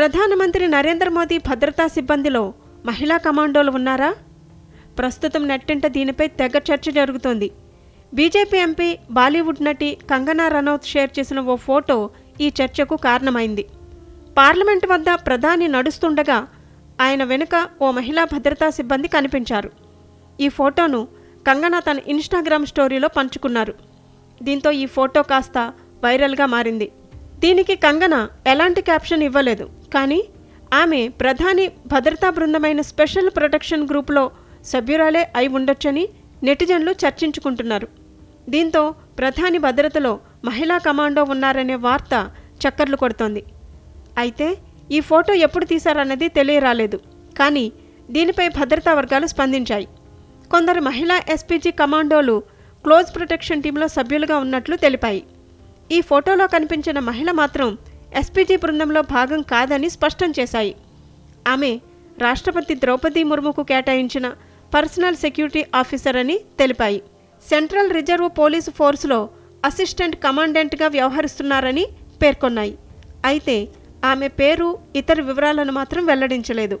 ప్రధానమంత్రి నరేంద్ర మోదీ భద్రతా సిబ్బందిలో మహిళా కమాండోలు ఉన్నారా? ప్రస్తుతం నెట్టింట దీనిపై తెగ చర్చ జరుగుతోంది. బీజేపీ ఎంపీ బాలీవుడ్ నటి కంగనా రనౌత్ షేర్ చేసిన ఓ ఫోటో ఈ చర్చకు కారణమైంది. పార్లమెంట్ వద్ద ప్రధాని నడుస్తుండగా ఆయన వెనుక ఓ మహిళా భద్రతా సిబ్బంది కనిపించారు. ఈ ఫోటోను కంగనా తన ఇన్స్టాగ్రామ్ స్టోరీలో పంచుకున్నారు. దీంతో ఈ ఫోటో కాస్త వైరల్గా మారింది. దీనికి కంగన ఎలాంటి క్యాప్షన్ ఇవ్వలేదు. కానీ ఆమె ప్రధాని భద్రతా బృందమైన స్పెషల్ ప్రొటెక్షన్ గ్రూప్లో సభ్యురాలే అయి ఉండొచ్చని నెటిజన్లు చర్చించుకుంటున్నారు. దీంతో ప్రధాని భద్రతలో మహిళా కమాండో ఉన్నారనే వార్త చక్కర్లు కొడుతోంది. అయితే ఈ ఫోటో ఎప్పుడు తీశారన్నది తెలియరాలేదు. కానీ దీనిపై భద్రతా వర్గాలు స్పందించాయి. కొందరు మహిళా ఎస్పీజీ కమాండోలు క్లోజ్ ప్రొటెక్షన్ టీంలో సభ్యులుగా ఉన్నట్లు తెలిపాయి. ఈ ఫోటోలో కనిపించిన మహిళ మాత్రం ఎస్పీజీ బృందంలో భాగం కాదని స్పష్టం చేశాయి. ఆమె రాష్ట్రపతి ద్రౌపది ముర్ముకు కేటాయించిన పర్సనల్ సెక్యూరిటీ ఆఫీసర్ అని తెలిపాయి. సెంట్రల్ రిజర్వ్ పోలీసు ఫోర్సులో అసిస్టెంట్ కమాండెంట్గా వ్యవహరిస్తున్నారని పేర్కొన్నాయి. అయితే ఆమె పేరు ఇతర వివరాలను మాత్రం వెల్లడించలేదు.